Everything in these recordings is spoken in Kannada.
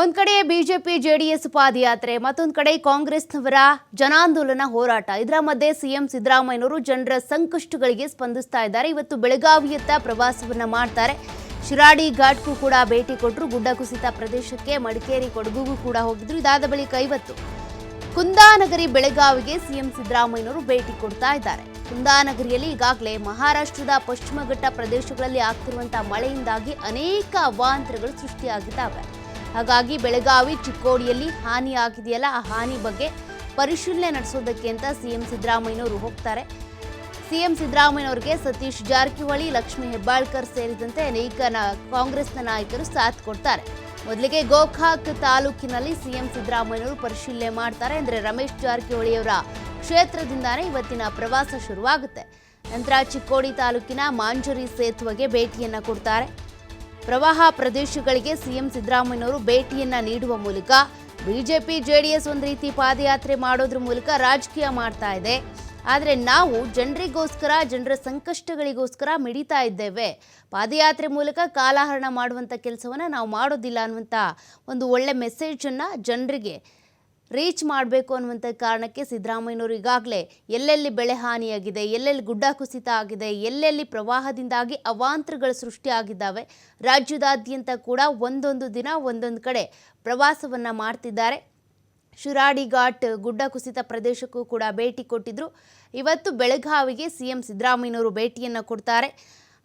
ಒಂದ್ ಕಡೆ ಬಿಜೆಪಿ ಜೆಡಿಎಸ್ ಪಾದಯಾತ್ರೆ, ಮತ್ತೊಂದು ಕಡೆ ಕಾಂಗ್ರೆಸ್ನವರ ಜನಾಂದೋಲನ ಹೋರಾಟ. ಇದರ ಮಧ್ಯೆ ಸಿಎಂ ಸಿದ್ದರಾಮಯ್ಯನವರು ಜನರ ಸಂಕಷ್ಟಗಳಿಗೆ ಸ್ಪಂದಿಸ್ತಾ ಇದ್ದಾರೆ. ಇವತ್ತು ಬೆಳಗಾವಿಯತ್ತ ಪ್ರವಾಸವನ್ನ ಮಾಡ್ತಾರೆ. ಶಿರಾಡಿ ಘಾಟ್ಗೂ ಕೂಡ ಭೇಟಿ ಕೊಟ್ಟರು ಗುಡ್ಡ ಕುಸಿತ ಪ್ರದೇಶಕ್ಕೆ ಮಡಿಕೇರಿ ಕೊಡಗುಗೂ ಕೂಡ ಹೋಗಿದ್ರು. ಇದಾದ ಬಳಿಕ ಇವತ್ತು ಕುಂದಾನಗರಿ ಬೆಳಗಾವಿಗೆ ಸಿಎಂ ಸಿದ್ದರಾಮಯ್ಯನವರು ಭೇಟಿ ಕೊಡ್ತಾ ಇದ್ದಾರೆ. ಕುಂದಾನಗರಿಯಲ್ಲಿ ಈಗಾಗಲೇ ಮಹಾರಾಷ್ಟ್ರದ ಪಶ್ಚಿಮ ಘಟ್ಟ ಪ್ರದೇಶಗಳಲ್ಲಿ ಆಗ್ತಿರುವಂತಹ ಮಳೆಯಿಂದಾಗಿ ಅನೇಕ ಅವಾಂತರಗಳು ಸೃಷ್ಟಿಯಾಗಿದ್ದಾವೆ. ಹಾಗಾಗಿ ಬೆಳಗಾವಿ ಚಿಕ್ಕೋಡಿಯಲ್ಲಿ ಹಾನಿ ಆಗಿದೆಯಲ್ಲ ಆ ಹಾನಿ ಬಗ್ಗೆ ಪರಿಶೀಲನೆ ನಡೆಸೋದಕ್ಕೆ ಅಂತ ಸಿಎಂ ಸಿದ್ದರಾಮಯ್ಯನವರು ಹೋಗ್ತಾರೆ. ಸಿಎಂ ಸಿದ್ದರಾಮಯ್ಯನವರಿಗೆ ಸತೀಶ್ ಜಾರಕಿಹೊಳಿ, ಲಕ್ಷ್ಮೀ ಹೆಬ್ಬಾಳ್ಕರ್ ಸೇರಿದಂತೆ ಅನೇಕ ಕಾಂಗ್ರೆಸ್ನ ನಾಯಕರು ಸಾಥ್ ಕೊಡ್ತಾರೆ. ಮೊದಲಿಗೆ ಗೋಕಾಕ್ ತಾಲೂಕಿನಲ್ಲಿ ಸಿಎಂ ಸಿದ್ದರಾಮಯ್ಯನವರು ಪರಿಶೀಲನೆ ಮಾಡ್ತಾರೆ. ಅಂದರೆ ರಮೇಶ್ ಜಾರಕಿಹೊಳಿಯವರ ಕ್ಷೇತ್ರದಿಂದಾನೇ ಇವತ್ತಿನ ಪ್ರವಾಸ ಶುರುವಾಗುತ್ತೆ. ನಂತರ ಚಿಕ್ಕೋಡಿ ತಾಲೂಕಿನ ಮಾಂಜರಿ ಸೇತುವೆಗೆ ಭೇಟಿಯನ್ನು ಕೊಡ್ತಾರೆ. ಪ್ರವಾಹ ಪ್ರದೇಶಗಳಿಗೆ ಸಿಎಂ ಸಿದ್ದರಾಮಯ್ಯನವರು ಭೇಟಿಯನ್ನ ನೀಡುವ ಮೂಲಕ ಬಿಜೆಪಿ, ಜೆಡಿಎಸ್ ಒಂದು ರೀತಿ ಪಾದಯಾತ್ರೆ ಮಾಡೋದ್ರ ಮೂಲಕ ರಾಜಕೀಯ ಮಾಡ್ತಾ ಇದೆ. ಆದರೆ ನಾವು ಜನರಿಗೋಸ್ಕರ, ಜನರ ಸಂಕಷ್ಟಗಳಿಗೋಸ್ಕರ ಮಿಡಿತಾ ಇದ್ದೇವೆ. ಪಾದಯಾತ್ರೆ ಮೂಲಕ ಕಾಲಹರಣ ಮಾಡುವಂಥ ಕೆಲಸವನ್ನು ನಾವು ಮಾಡೋದಿಲ್ಲ ಅನ್ನುವಂಥ ಒಂದು ಒಳ್ಳೆ ಮೆಸೇಜನ್ನು ಜನರಿಗೆ ರೀಚ್ ಮಾಡಬೇಕು ಅನ್ನುವಂಥ ಕಾರಣಕ್ಕೆ ಸಿದ್ದರಾಮಯ್ಯನವರು ಈಗಾಗಲೇ ಎಲ್ಲೆಲ್ಲಿ ಬೆಳೆ ಹಾನಿಯಾಗಿದೆ, ಎಲ್ಲೆಲ್ಲಿ ಗುಡ್ಡ ಕುಸಿತ ಆಗಿದೆ, ಎಲ್ಲೆಲ್ಲಿ ಪ್ರವಾಹದಿಂದಾಗಿ ಅವಾಂತರಗಳು ಸೃಷ್ಟಿಯಾಗಿದ್ದಾವೆ ರಾಜ್ಯದಾದ್ಯಂತ ಕೂಡ ಒಂದೊಂದು ದಿನ ಒಂದೊಂದು ಕಡೆ ಪ್ರವಾಸವನ್ನು ಮಾಡ್ತಿದ್ದಾರೆ. ಶಿರಾಡಿ ಘಾಟ್ ಗುಡ್ಡ ಕುಸಿತ ಪ್ರದೇಶಕ್ಕೂ ಕೂಡ ಭೇಟಿ ಕೊಟ್ಟಿದ್ದರು ಇವತ್ತು ಬೆಳಗಾವಿಗೆ ಸಿ ಎಂ ಸಿದ್ದರಾಮಯ್ಯನವರು ಭೇಟಿಯನ್ನು ಕೊಡ್ತಾರೆ.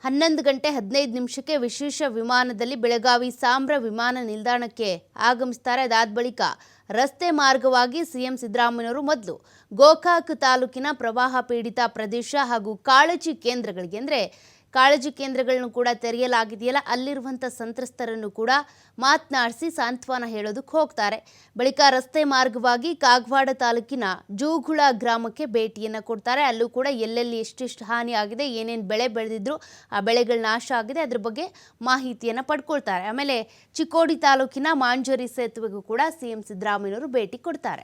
ಹನ್ನೊಂದು ಗಂಟೆ ಹದಿನೈದು ನಿಮಿಷಕ್ಕೆ ವಿಶೇಷ ವಿಮಾನದಲ್ಲಿ ಬೆಳಗಾವಿ ಸಾಂಬ್ರ ವಿಮಾನ ನಿಲ್ದಾಣಕ್ಕೆ ಆಗಮಿಸ್ತಾರೆ. ಅದಾದ ಬಳಿಕ ರಸ್ತೆ ಮಾರ್ಗವಾಗಿ ಸಿಎಂ ಸಿದ್ದರಾಮಯ್ಯನವರು ಮೊದಲು ಗೋಕಾಕ್ ತಾಲೂಕಿನ ಪ್ರವಾಹ ಪೀಡಿತ ಪ್ರದೇಶ ಹಾಗೂ ಕಾಳಜಿ ಕೇಂದ್ರಗಳಿಗೆ, ಅಂದರೆ ಕಾಳಜಿ ಕೇಂದ್ರಗಳನ್ನು ಕೂಡ ತೆರೆಯಲಾಗಿದೆಯಲ್ಲ ಅಲ್ಲಿರುವಂಥ ಸಂತ್ರಸ್ತರನ್ನು ಕೂಡ ಮಾತನಾಡಿಸಿ ಸಾಂತ್ವನ ಹೇಳೋದಕ್ಕೆ ಹೋಗ್ತಾರೆ. ಬಳಿಕ ರಸ್ತೆ ಮಾರ್ಗವಾಗಿ ಕಾಗವಾಡ ತಾಲೂಕಿನ ಜೂಗುಳ ಗ್ರಾಮಕ್ಕೆ ಭೇಟಿಯನ್ನು ಕೊಡ್ತಾರೆ. ಅಲ್ಲೂ ಕೂಡ ಎಲ್ಲೆಲ್ಲಿ ಎಷ್ಟೆಷ್ಟು ಹಾನಿ ಆಗಿದೆ, ಏನೇನು ಬೆಳೆ ಬೆಳೆದಿದ್ರು ಆ ಬೆಳೆಗಳ ನಾಶ ಆಗಿದೆ, ಅದ್ರ ಬಗ್ಗೆ ಮಾಹಿತಿಯನ್ನು ಪಡ್ಕೊಳ್ತಾರೆ. ಆಮೇಲೆ ಚಿಕ್ಕೋಡಿ ತಾಲೂಕಿನ ಮಾಂಜರಿ ಸೇತುವೆಗೂ ಕೂಡ ಸಿಎಂ ಸಿದ್ದರಾಮಯ್ಯನವರು ಭೇಟಿ ಕೊಡ್ತಾರೆ.